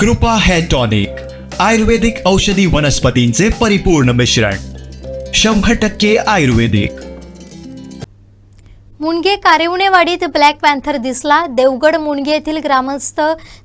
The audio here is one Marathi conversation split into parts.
कृपा हेअर टॉनिक आयुर्वेदिक औषधी वनस्पतींचे परिपूर्ण मिश्रण. शंभर टक्के आयुर्वेदिक. मुणगे कारेवणेवाडीत ब्लॅक पॅन्थर दिसला. देवगड मुणगे येथील ग्रामस्थ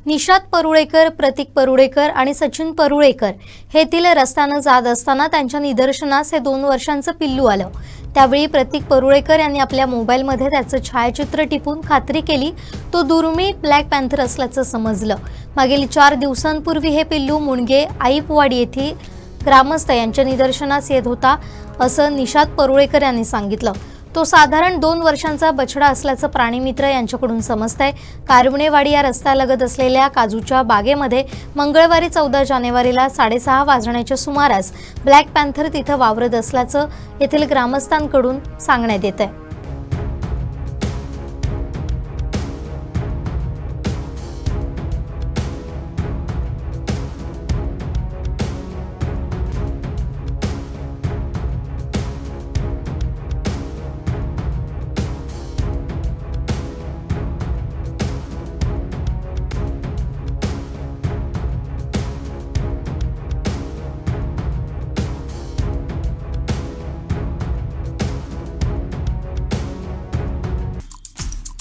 निषाद परुळेकर प्रतीक परुळेकर आणि सचिन परुळेकर हे येथील रस्त्यानं जात असताना त्यांच्या निदर्शनास हे दोन वर्षांचं पिल्लू आलं. त्यावेळी प्रतीक परुळेकर यांनी आपल्या मोबाईलमध्ये त्याचं छायाचित्र टिपून खात्री केली. तो दुर्मिळ ब्लॅक पॅन्थर असल्याचं समजलं. मागील चार दिवसांपूर्वी हे पिल्लू मुणगे आईपवाडी येथील ग्रामस्थ यांच्या निदर्शनास येत होता असं निषाद परुळेकर यांनी सांगितलं. तो साधारण दोन वर्षांचा बछडा असल्याचं प्राणीमित्र यांच्याकडून समजतंय. कारवणेवाडी या रस्त्यालगत असलेल्या काजूच्या बागेमध्ये मंगळवारी चौदा जानेवारीला साडेसहा वाजण्याच्या सुमारास ब्लॅक पॅन्थर तिथं वावरत असल्याचं येथील ग्रामस्थांकडून सांगण्यात येत आहे